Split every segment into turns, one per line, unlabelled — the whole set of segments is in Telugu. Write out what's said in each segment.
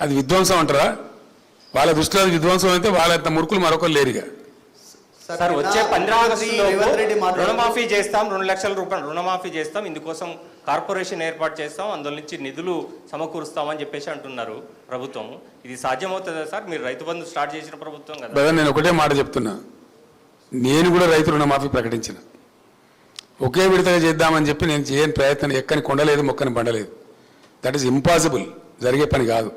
అది విధ్వంసం అంటారా? వాళ్ళ దృష్టిలో అది విధ్వంసం అయితే వాళ్ళంత మురుకులు మరొకరు లేరుగా.
సార్ వచ్చే పంద్రా ఆగస్టు
రేవంత్ రెడ్డి మాట్లాడుతూ
రుణమాఫీ చేస్తాం రెండు లక్షల రూపాయలు రుణమాఫీ చేస్తాం ఇందుకోసం కార్పొరేషన్ ఏర్పాటు చేస్తాం అందులో నుంచి నిధులు సమకూరుస్తామని చెప్పేసి అంటున్నారు ప్రభుత్వం. ఇది సాధ్యమవుతుందా సార్? మీరు రైతు బంధు స్టార్ట్ చేసిన ప్రభుత్వం కదా.
బ్రదర్ నేను ఒకటే మాట చెప్తున్నా. నేను కూడా రైతు రుణమాఫీ ప్రకటించిన. ఒకే విడతగా చేద్దామని చెప్పి నేను చేయని ప్రయత్నం ఎక్కని కొండలేదు మొక్కని బండలేదు దట్ ఈస్ ఇంపాసిబుల్ జరిగే పని కాదు.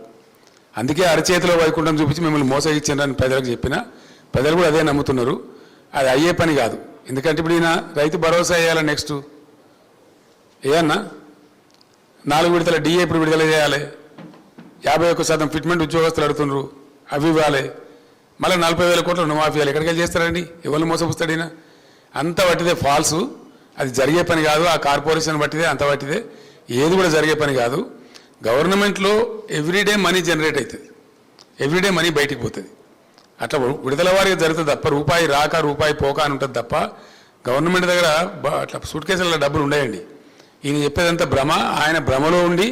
అందుకే అరచేతిలో వైకుంఠం చూపించి మిమ్మల్ని మోసగించారని ప్రజలకు చెప్పిన ప్రజలు కూడా అదే నమ్ముతున్నారు. అది అయ్యే పని కాదు. ఎందుకంటే ఇప్పుడు ఈయన రైతు భరోసా వేయాలి నెక్స్ట్? ఏమన్నా నాలుగు విడతల డిఏ ఇప్పుడు విడుదల చేయాలి. యాభై ఒక్క శాతం ఫిట్మెంట్ ఉద్యోగస్తులు అడుగుతున్నారు అవి ఇవ్వాలి. మళ్ళీ నలభై వేల కోట్ల రుణమాఫీ ఎక్కడికి వెళ్ళి చేస్తారండి? ఎవరిని మోసపుస్తాడు ఈయన? అంత పట్టిదే ఫాల్సు అది జరిగే పని కాదు. ఆ కార్పొరేషన్ బట్టిదే అంత పట్టిదే. ఏది కూడా జరిగే పని కాదు. గవర్నమెంట్లో ఎవ్రీడే మనీ జనరేట్ అవుతుంది ఎవ్రీడే మనీ బయటికి పోతుంది. అట్లా విడుదల వారిగా జరుగుతుంది తప్ప రూపాయి రాక రూపాయి పోక అని ఉంటుంది తప్ప గవర్నమెంట్ దగ్గర అట్లా సూట్ కేసుల డబ్బులు ఉండయండి. ఈయన చెప్పేదంతా భ్రమ ఆయన భ్రమలో ఉండి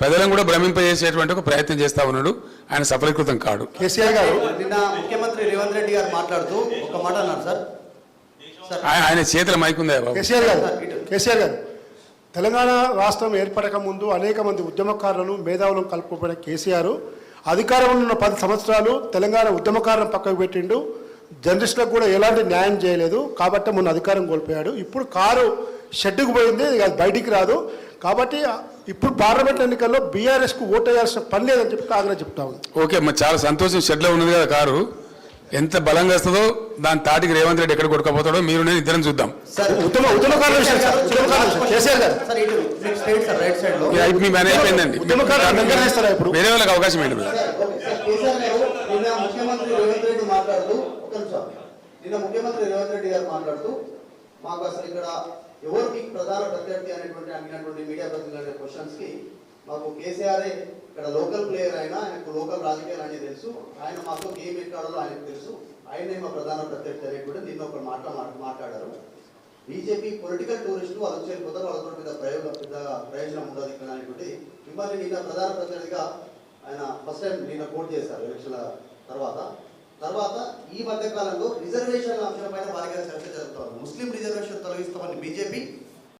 ప్రజలను కూడా భ్రమింపజేసేటువంటి ఒక ప్రయత్నం చేస్తా ఉన్నాడు. ఆయన సఫలీకృతం కాడు.
కేసీఆర్ గారు.
నిన్న ముఖ్యమంత్రి రేవంత్ రెడ్డి గారు మాట్లాడుతూ ఒక మాట అన్నారు సార్. సార్
ఆయన ఆయన చేతుల మైకుందా బాబు?
కేసీఆర్ గారు. కేసీఆర్ గారు. తెలంగాణ రాష్ట్రం ఏర్పడక ముందు అనేక మంది ఉద్యమకారులను మేధావులను కలుపుకుపోయిన కేసీఆర్ అధికారంలో ఉన్న పది సంవత్సరాలు తెలంగాణ ఉద్యమకారులను పక్కకు పెట్టిండు. జర్నలిస్టులకు కూడా ఎలాంటి న్యాయం చేయలేదు. కాబట్టి మొన్న అధికారం కోల్పోయాడు. ఇప్పుడు కారు షెడ్డుకు పోయింది అది బయటికి రాదు. కాబట్టి ఇప్పుడు పార్లమెంట్ ఎన్నికల్లో బీఆర్ఎస్కు ఓటు వేయాల్సిన పని లేదని చెప్పి కాంగ్రెస్ చెప్తా ఉంది.
ఓకే మరి చాలా సంతోషం. షెడ్లో ఉన్నది కదా కారు. ఎంత బలంగా వస్తుందో దాని తాటికి రేవంత్ రెడ్డి ఎక్కడ కొట్టుకపోతాడో మీరు నేను ఇద్దరం చూద్దాం. మీ పని అయిపోయిందండి. వేరే వాళ్ళకి అవకాశం ఏంటి మరి
సార్ కేసీఆర్ గారు నిన్న ముఖ్యమంత్రి రేవంత్ రెడ్డి మాట్లాడుతూ ఒక నిమిషం. నిన్న ముఖ్యమంత్రి రేవంత్ రెడ్డి గారు మాట్లాడుతూ మాకు అసలు ఇక్కడ ఎవరు మీకు ప్రధాన ప్రత్యర్థి అనేటువంటి అడిగినటువంటి మీడియా ప్రతినిధుల క్వశ్చన్స్కి మాకు కేసీఆర్ ఇక్కడ లోకల్ ప్లేయర్ అయినా ఆయనకు లోకల్ రాజకీయాలు అని తెలుసు. ఆయన మాతో గేమ్ ఎక్కాడో ఆయనకు తెలుసు. ఆయనే మా ప్రధాన ప్రత్యర్థి కూడా నిన్న ఒక మాట మాట్లాడారు. బీజేపీ పొలిటికల్ టూరిస్టులు వాళ్ళు వచ్చి వెళ్ళిపోతారు వాళ్ళతో పెద్ద ప్రయోగం పెద్ద ప్రయోజనం ఉండదు ఇక్కడ అనేటువంటి మిమ్మల్ని నిన్న ప్రధాన ప్రత్యర్థిగా ఆయన ఫస్ట్ టైం నిన్న కోట్ చేశారు ఎలక్షన్ల తర్వాత. తర్వాత ఈ మధ్య కాలంలో రిజర్వేషన్ అంశం పైన భారీగా చర్చ జరుగుతారు ముస్లిం రిజర్వేషన్ తొలగిస్తామని బీజేపీ